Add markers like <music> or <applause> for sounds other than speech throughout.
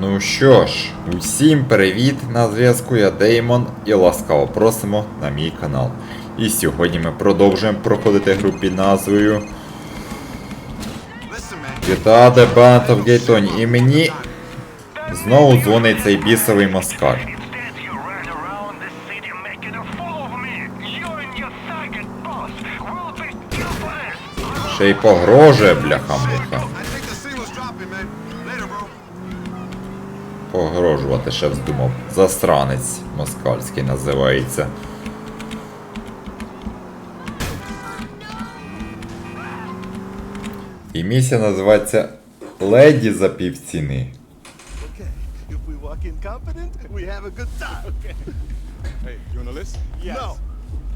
Ну що ж, усім привіт! На зв'язку я Деймон і ласкаво просимо на мій канал. І сьогодні ми продовжуємо проходити гру під назвою GTA The Band of Gaytoni. І мені знову дзвонить цей бісовий москаль. Ще й погрожує, бляха-муха. Погрожувати ще вздумав. Засранець москальський називається. І місія називається Леді за півціни. Okay. If we walk in confident, we have a good time. Okay. Hey, you on the list? Yes. No.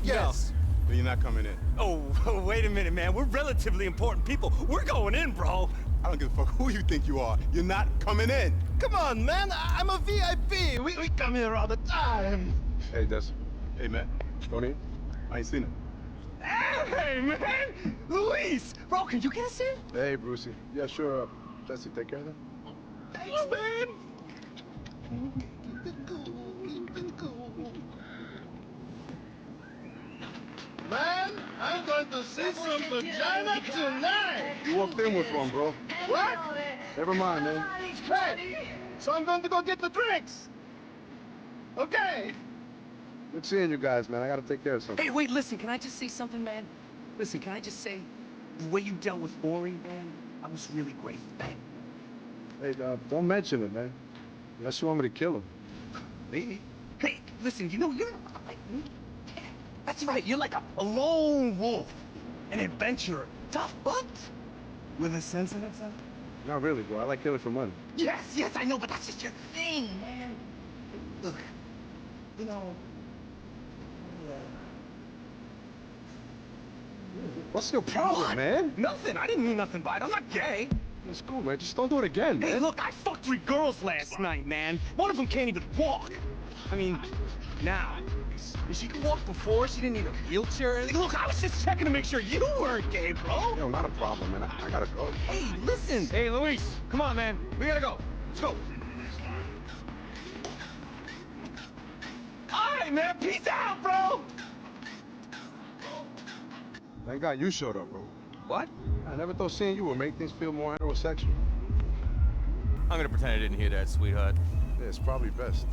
Yes. Then you're not coming in. Oh, wait a minute, man. We're relatively important people. We're going in, bro. I don't give a fuck who you think you are. You're not coming in. Come on, man. I- I'm a VIP. We, we come here all the time. Hey, Des. Hey, Matt. Tony. I ain't seen him. Hey, man. Luis. Bro, can you get us in? Hey, Brucey. Yeah, sure. Uh, Jesse, take care of them. Thanks, man. Keep it cool. Keep it cool. Man, I'm going to see some vagina tonight. You walked in with one, bro. What? Never mind, man. Hey, so I'm going to go get the drinks. Okay. Good seeing you guys, man. I gotta take care of something. Hey, wait, listen. Can I just say something, man? Listen, can I just say, the way you dealt with Ori, man, I was really grateful, man. Hey, uh, don't mention it, man. Unless you want me to kill him. Me? Hey, listen, you know, you're not like me. That's right, you're like a, a lone wolf, an adventurer, tough but with a sense of itself. Not really, bro. I like killing for money. Yes, yes, I know, but that's just your thing, man. Look, you know. What's your problem, What? man? Nothing. I didn't mean nothing by it. I'm not gay. It's cool, man. Just don't do it again, Hey, man. look, I fucked three girls last night, man. One of them can't even walk. I mean, now. She could walk before. She didn't need a wheelchair. Look, I was just checking to make sure you weren't gay, bro. Yo, not a problem, man. I, I gotta go. Hey, listen. Hey, Luis, come on, man. We gotta go. Let's go. All right, man. Peace out, bro. Thank God you showed up, bro. What? I never thought seeing you would make things feel more heterosexual. I'm gonna pretend I didn't hear that, sweetheart. Yeah, it's probably best.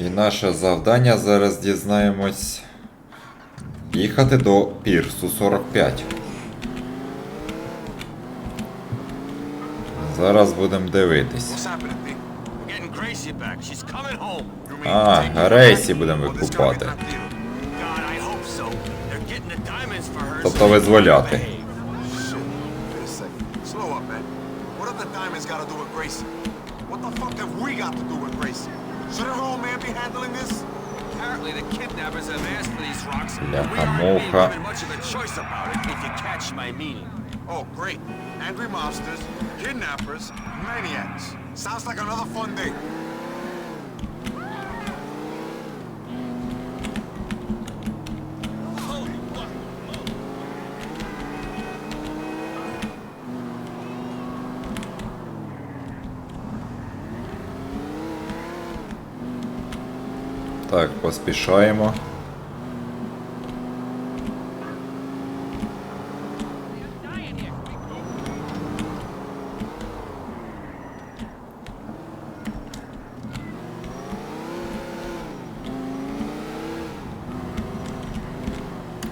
І наше завдання зараз дізнаємось їхати до Пірсу 45. Зараз будемо дивитись. What's happening, Pete? We're getting Gracie handling this? Apparently the kidnappers have asked for these rocks. We aren't given much of a choice about it, if you catch my meaning. Oh, great. Angry kidnappers, maniacs. Sounds like another fun day. Так, поспішаємо.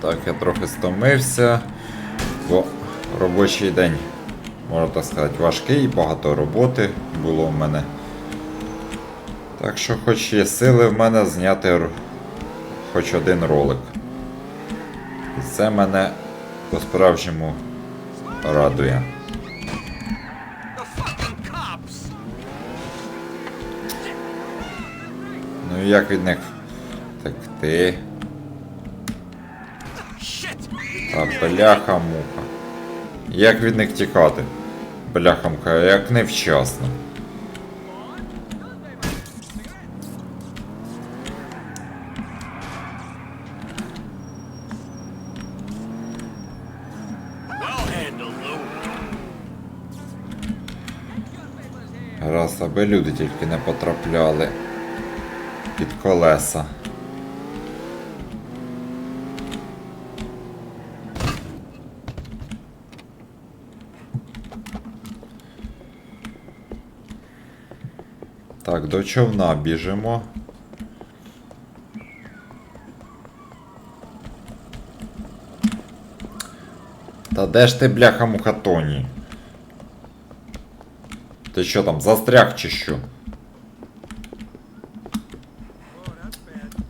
Так, я трохи стомився, бо робочий день, можна так сказати, важкий, багато роботи було в мене. Так що хоч є сили в мене зняти хоч один ролик. І це мене по-справжньому радує. Ну і як від них втекти? Та бляха-муха. Як від них тікати? Бляхамка, як невчасно. Раз, аби люди тільки не потрапляли під колеса. Так, до човна біжимо. Та де ж ти, бляха муха Тоні? Ти що там, застряг чи що?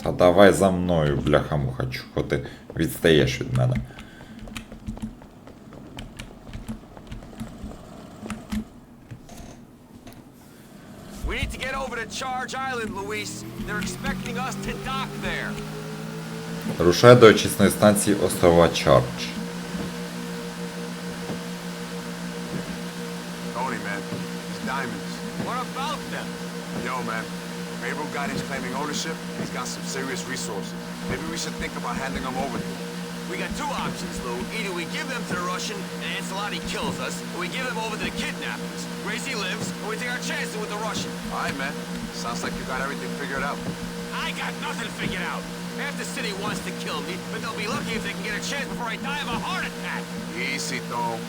Та давай за мною, бляха муха, чого ти відстаєш від мене. Рушай до очисної станції острова Чардж. Diamonds. What about them? Yo, man. Guy is claiming ownership. He's got some serious resources. Maybe we should think about handing them over to him. We got two options, Lou. Either we give them to the Russian and Ancelotti kills us, or we give them over to the kidnappers. Gracie lives, and we take our chances with the Russian. All right, man. Sounds like you got everything figured out. I got nothing figured out. Half the city wants to kill me, but they'll be lucky if they can get a chance before I die of a heart attack. Easy, Tom.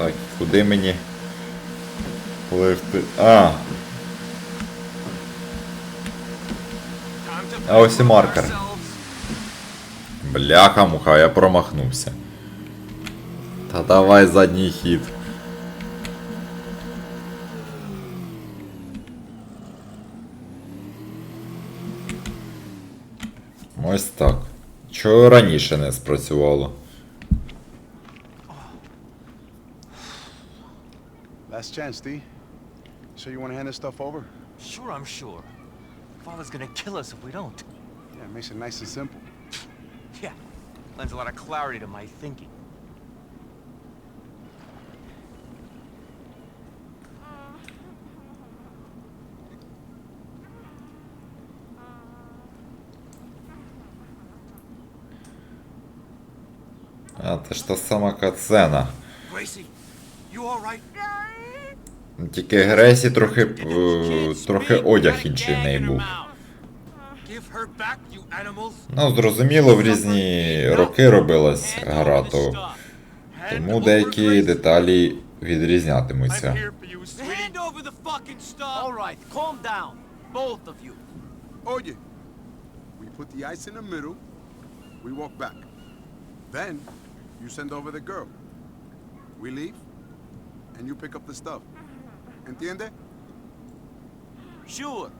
Так, куди мені пливти? А, А ось і маркер. бляха муха, я промахнувся. Та давай задній хід. Ось так. Чого раніше не спрацювало? Last chance, D. Sure you want to hand this stuff over? Sure, I'm sure. Father's gonna kill us if we don't. Yeah, it makes it nice and simple. <laughs> Yeah, lends a lot of clarity to my thinking. А, це ж та сама кацена. Gracie, you all right? Тільки Гресі трохи, е, трохи одяг інший в неї був. Ну, зрозуміло, в різні роки робилась гра, то тому деякі деталі відрізнятимуться. you send over the girl. We leave, and you pick up the stuff. Entiende? Sure.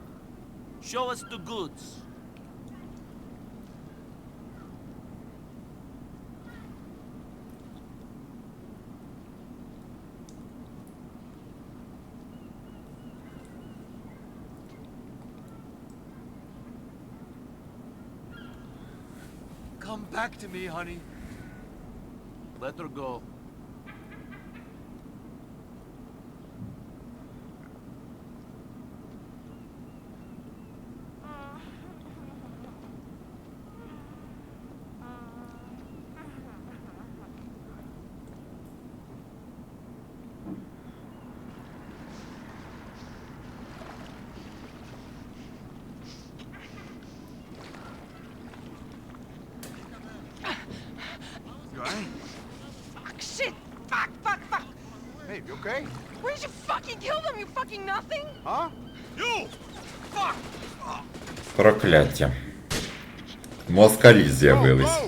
Show us the goods. Come back to me, honey. Let her go. Okay? Where did you fucking kill them? You fucking nothing? Huh? You! Fuck! Прокляття. Москалі з'явились.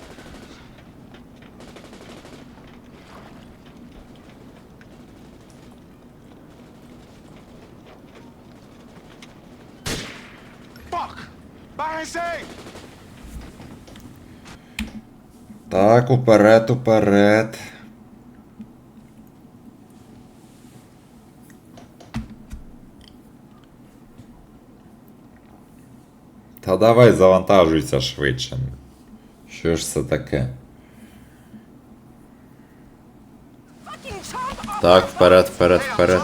Так, уперед, уперед. Та давай завантажуйся швидше. Що ж це таке? Так, вперед, вперед, вперед.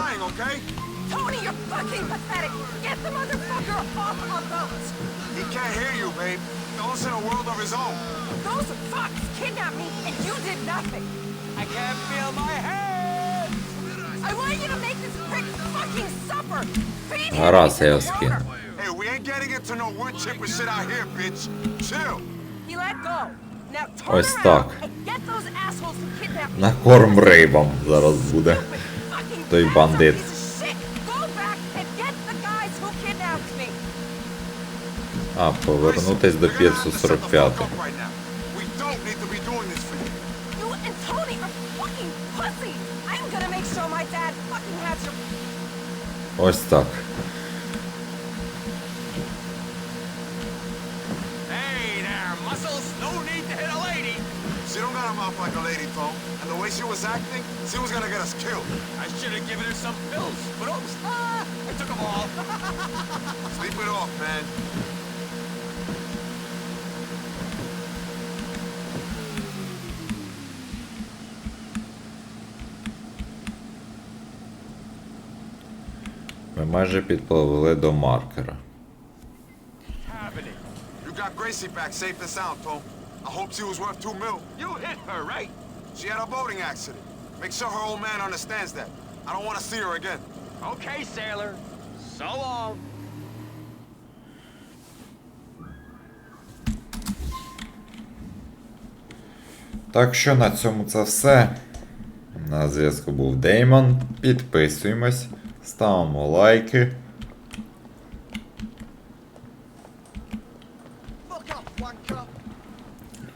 Гаразд, я його скину. rotor. Hey, we ain't getting into no wood chipper shit out here, bitch. Chill. He let go. Now turn Ось around так. and get those assholes who kidnapped me. На корм рибам зараз буде. Stupid don't got a mouth like a lady, Tom. And the way she was acting, she was gonna get us killed. I should have given her some pills, but oops, ah, I took them all. <laughs> Sleep it off, man. Ми майже підпливли до маркера. Happening. You got Gracie back safe and sound, Tom. I hope she was worth two mil. You hit her, right? She had a boating accident. Make sure her old man understands that. I don't want to see her again. Okay, sailor. So long. Так що на цьому це все. На зв'язку був Деймон. Підписуємось, ставимо лайки.